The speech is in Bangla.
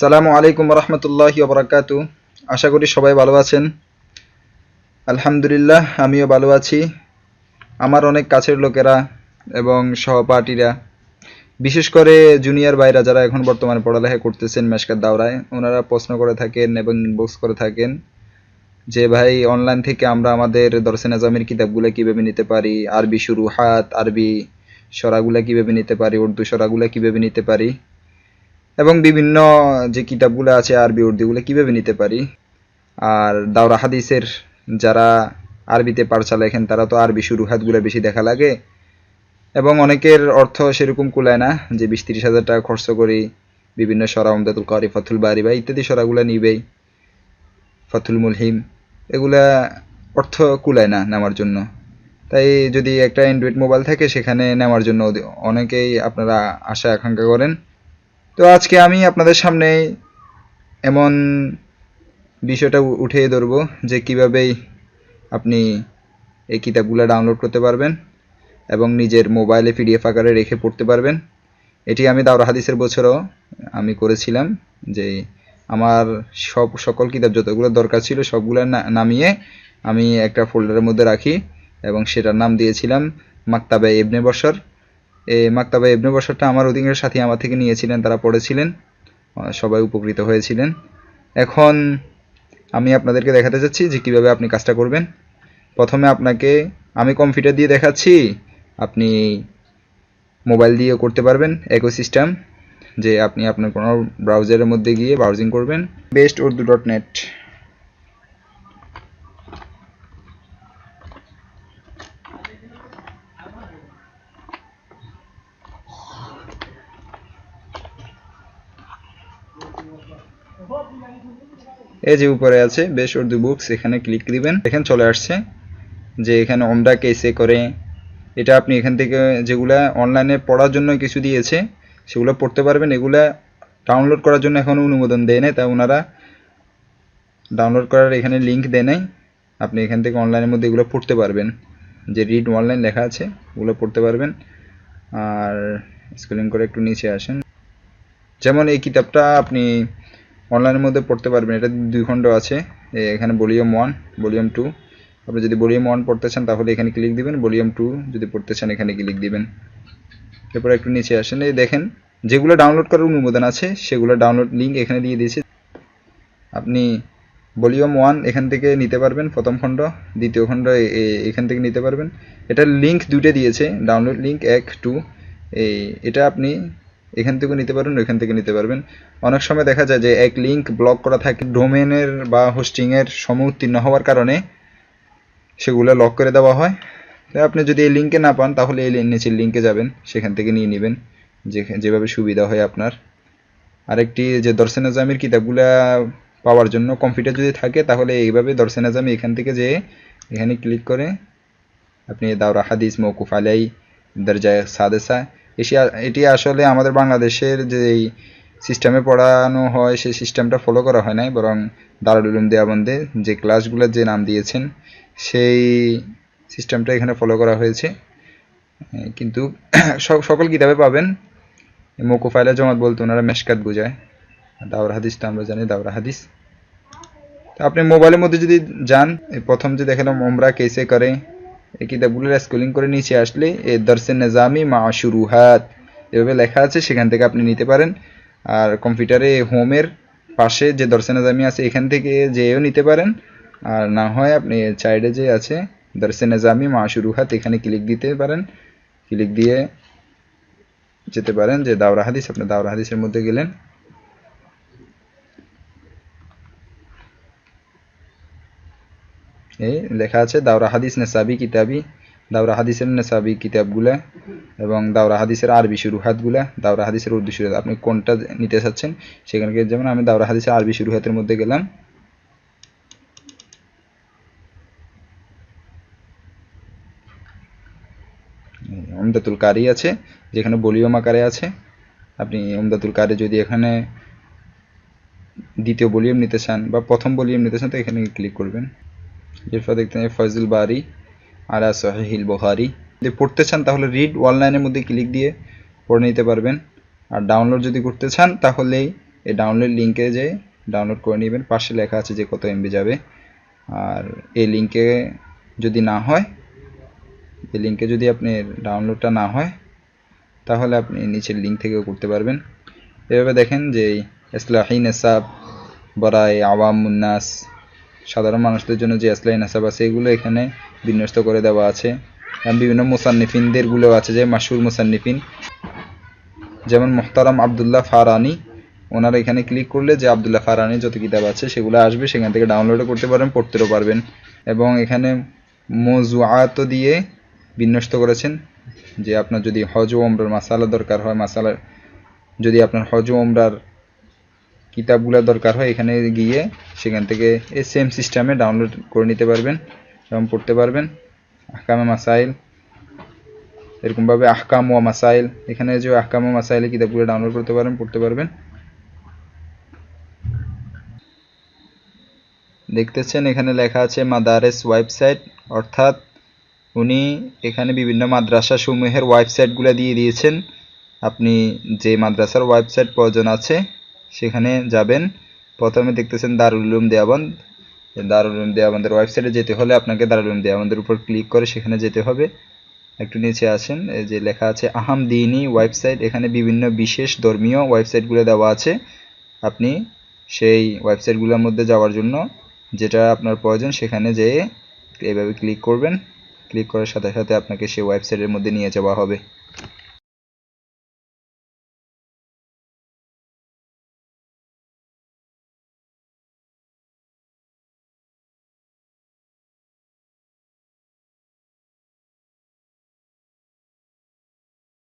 সালামু আলাইকুম রহমতুল্লাহি ওবরাকাত। আশা করি সবাই ভালো আছেন। আলহামদুলিল্লাহ, আমিও ভালো আছি। আমার অনেক কাছের লোকেরা এবং সহপাঠীরা, বিশেষ করে জুনিয়র ভাইরা যারা এখন বর্তমানে পড়ালেখা করতেছেন মেশকার দাওরায়, ওনারা প্রশ্ন করে থাকেন এবং ইনবক্স করে থাকেন যে, ভাই অনলাইন থেকে আমরা আমাদের দর্শন আজমের কিতাবগুলো কীভাবে নিতে পারি? আরবি শুরু, হাত, আরবি সরাগুলা কীভাবে নিতে পারি? উর্দু সরাগুলা কীভাবে নিতে পারি? এবং বিভিন্ন যে কিতাবগুলো আছে আরবি উর্দুগুলো কীভাবে নিতে পারি? আর দাওরা হাদিসের যারা আরবিতে পাঠশালা লেখেন, তারা তো আরবি শুরু হাতগুলো বেশি দেখা লাগে। এবং অনেকের অর্থ সেরকম কুলায় না, যে বিশ তিরিশ হাজার টাকা খরচ করি, বিভিন্ন সরা আমদাতুল করি, ফতুল বাড়ি বা ইত্যাদি সরাগুলো নিবেই। ফতুল মুলহিম, এগুলা অর্থ কুলায় না নেওয়ার জন্য। তাই যদি একটা অ্যান্ড্রয়েড মোবাইল থাকে, সেখানে নেওয়ার জন্য অনেকেই আপনারা আশা আকাঙ্ক্ষা করেন। তো আজকে আমি আপনাদের সামনে এমন বিষয়টা উঠিয়ে ধরবো যে কিভাবেই আপনি এই কিতাবগুলো ডাউনলোড করতে পারবেন এবং নিজের মোবাইলে পিডিএফ আকারে রেখে পড়তে পারবেন। এটি আমি দাওরা হাদিসের বছরও আমি করেছিলাম যে আমার সব, সকল কিতাব যতগুলো দরকার ছিল সবগুলো নামিয়ে আমি একটা ফোল্ডারের মধ্যে রাখি এবং সেটার নাম দিয়েছিলাম মাক্তাবে ইবনে বসর মাক্তাবা ইবনে বসরটা আমার অধিকাংশ সাথী আমার থেকে নিয়েছিলেন, তারা পড়েছিলেন। সবাই উপকৃত হয়েছিলেন। এখন আমি আপনাদেরকে দেখাতে চাচ্ছি যে কীভাবে আপনি কাজটা করবেন। প্রথমে আপনাকে আমি কম্পিউটার দিয়ে দেখাচ্ছি, আপনি মোবাইল দিয়েও করতে পারবেন, একই সিস্টেম, যে আপনি আপনার কোনো ব্রাউজারের মধ্যে গিয়ে ব্রাউজিং করবেন। বেস্ট উর্দু ডট নেট এই যে উপরে আছে, বেশ উর্দু বুকস এখানে ক্লিক দিবেন। এখানে চলে আসছে যে এখানে ওমরা কেসে করে। এটা আপনি এখান থেকে যেগুলা অনলাইনে পড়ার জন্য কিছু দিয়েছে, সেগুলো পড়তে পারবেন। এগুলা ডাউনলোড করার জন্য এখনও অনুমোদন দেয় নাই তাই ওনারা ডাউনলোড করার এখানে লিঙ্ক দেয় নাই। আপনি এখান থেকে অনলাইনের মধ্যে এগুলো পড়তে পারবেন। যে রিড অনলাইন লেখা আছে, ওগুলো পড়তে পারবেন। আর স্কুলিং করে একটু নিচে আসেন। যেমন এই কিতাবটা আপনি অনলাইনের মধ্যে পড়তে পারবেন, এটা দুই খণ্ড আছে। এখানে ভলিউম ওয়ান ভলিউম টু আপনি যদি ভলিউম ওয়ান পড়তে চান, তাহলে এখানে ক্লিক দিবেন ভলিউম টু যদি পড়তে চান, এখানে ক্লিক দিবেন। এরপর একটু নিচে আসেন, এই দেখেন, যেগুলো ডাউনলোড করার অনুমোদন আছে, সেগুলো ডাউনলোড লিঙ্ক এখানে দিয়ে দিয়েছি। আপনি ভলিউম ওয়ান এখান থেকে নিতে পারবেন, প্রথম খণ্ড, দ্বিতীয় খণ্ড এখান থেকে নিতে পারবেন। এটার লিঙ্ক দুইটা দিয়েছে ডাউনলোড লিঙ্ক এক টু এই এটা আপনি এখান থেকে নিতে পারবেন, ওইখান থেকে নিতে পারবেন। অনেক সময় দেখা যায় যে এক লিঙ্ক ব্লক করা থাকে ডোমেনের বা হোস্টিংয়ের সমউত্তীর্ণ হওয়ার কারণে সেগুলো লক করে দেওয়া হয়। তাই আপনি যদি এই লিঙ্কে না পান, তাহলে এই নিচের লিঙ্কে যাবেন, সেখান থেকে নিয়ে নেবেন যেভাবে সুবিধা হয় আপনার। আরেকটি যে দর্শন আজামির কিতাবগুলা পাওয়ার জন্য কম্পিউটার যদি থাকে, তাহলে এইভাবে দর্শন আজামি এখান থেকে যে এখানে ক্লিক করে আপনি দাওরা হাদিস মৌকুফ আলাই দরজায় সাদেসা এটি আসলে আমাদের বাংলাদেশের যে সিস্টেমে পড়ানো হয়, সেই সিস্টেমটা ফলো করা হয় নাই, বরং দারুল উলুম দেওয়াবন্দে যে ক্লাসগুলোর যে নাম দিয়েছেন, সেই সিস্টেমটা এখানে ফলো করা হয়েছে। কিন্তু সকল কিতাবে পাবেন। মকুফাইলা জমাত বলতে ওনারা মেশকাত বোঝায়। দাওরা হাদিস তো আমরা জানি, দাওরা হাদিস। তো আপনি মোবাইলের মধ্যে যদি যান প্রথম যে দেখালাম ওমরা কেসে করে এই কিতাবগুলো স্কুলিং করে নিচে আসলে, এ দর্শন নিজামি মা শুরুহাত এভাবে লেখা আছে, সেখান থেকে আপনি নিতে পারেন। আর কম্পিউটারে হোমের পাশে যে দর্শন নিজামি আছে, এখান থেকে যেও নিতে পারেন। আর না হয় আপনি চাইডে যে আছে দর্শন নিজামি মা শুরুহাত এখানে ক্লিক দিতে পারেন। ক্লিক দিয়ে যেতে পারেন যে দাওরা হাদিস, আপনি দাওরা হাদিসের মধ্যে গেলেন। এই লেখা আছে, দাওরা হাদিস নেসাবি কিতাবি, দাওরা হাদিসের নেসাবি কিতাবগুলা এবং দাওরা হাদিসের আরবি শুরুহাতগুলা দাওরা হাদিসের উর্দু শুরুহাত আপনি কোনটা নিতে চাচ্ছেন? সেখানে যেমন আমি দাওরা হাদিসের আরবি শুরুহাতের মধ্যে গেলাম। ওমদাতুল কারি আছে, যেখানে বলিয়ম আকারে আছে। আপনি ওমদাতুল কারি যদি এখানে দ্বিতীয় ভলিউম নিতে চান বা প্রথম ভলিউম নিতে চান, তো এখানে ক্লিক করবেন। এরপর দেখতে হবে ফজল বারি আলা সহিহিল বুখারি। যদি পড়তে চান তাহলে রিড অনলাইনের মধ্যে ক্লিক দিয়ে পড়ে নিতে পারবেন। আর ডাউনলোড যদি করতে চান তাহলেই এই ডাউনলোড লিঙ্কে যে ডাউনলোড করে নেবেন, পাশে লেখা আছে যে কত এমবি যাবে। আর এই লিঙ্কে যদি না হয়, এই লিঙ্কে যদি আপনি ডাউনলোডটা না হয়, তাহলে আপনি নিচের লিঙ্ক থেকেও করতে পারবেন। এভাবে দেখেন যে ইসলাহি নেসাব বরাই আওয়াম মুন্নাস সাধারণ মানুষদের জন্য যে ইসলাহি নেসাব আছে, এগুলো এখানে বিন্যস্ত করে দেওয়া আছে। বিভিন্ন মুসান্নিফিনদেরগুলোও আছে যে মাসুর মুসান্নিফিন। যেমন মোহতারাম আবদুল্লাহ ফারানি, ওনারা এখানে ক্লিক করলে যে আবদুল্লাহ ফারানি যত কিতাব আছে সেগুলো আসবে, সেখান থেকে ডাউনলোডও করতে পারবেন, পড়তেও পারবেন। এবং এখানে মজুয়াত দিয়ে বিন্যস্ত করেছেন যে আপনার যদি হজ ওমরার মাসালা দরকার হয় মাসালা যদি আপনার হজ ওমরার কিতাবগুলো দরকার হয়, এখানে গিয়ে সেখান থেকে এই সেম সিস্টেমে ডাউনলোড করে নিতে পারবেন এবং পড়তে পারবেন। আহকামে মাসাইল। এরকমভাবে আহকাম ও মাসাইল। এখানে যে আহকাম ও মাসাইলের কিতাবগুলো ডাউনলোড করতে পারবেন, পড়তে পারবেন। দেখতেছেন, এখানে লেখা আছে মাদারেস ওয়েবসাইট। অর্থাৎ উনি এখানে বিভিন্ন মাদ্রাসা সমূহের ওয়েবসাইটগুলো দিয়ে দিয়েছেন। আপনি যে মাদ্রাসার ওয়েবসাইট প্রয়োজন আছে সেখানে যাবেন। প্রথমে দেখতেছেন দারুল উলুম দেওয়াবন্দ। দারুল উলুম দেওয়াবন্দের ওয়েবসাইটে যেতে হলে আপনাকে দারুল উলুম দেওয়াবন্দের উপর ক্লিক করে সেখানে যেতে হবে। একটু নিচে আসেন, এই যে লেখা আছে, আহাম দিনী ওয়েবসাইট। এখানে বিভিন্ন বিশেষ ধর্মীয় ওয়েবসাইটগুলো দেওয়া আছে। আপনি সেই ওয়েবসাইটগুলোর মধ্যে যাওয়ার জন্য যেটা আপনার প্রয়োজন সেখানে যেয়ে এভাবে ক্লিক করবেন। ক্লিক করার সাথে সাথে আপনাকে সেই ওয়েবসাইটের মধ্যে নিয়ে যাওয়া হবে।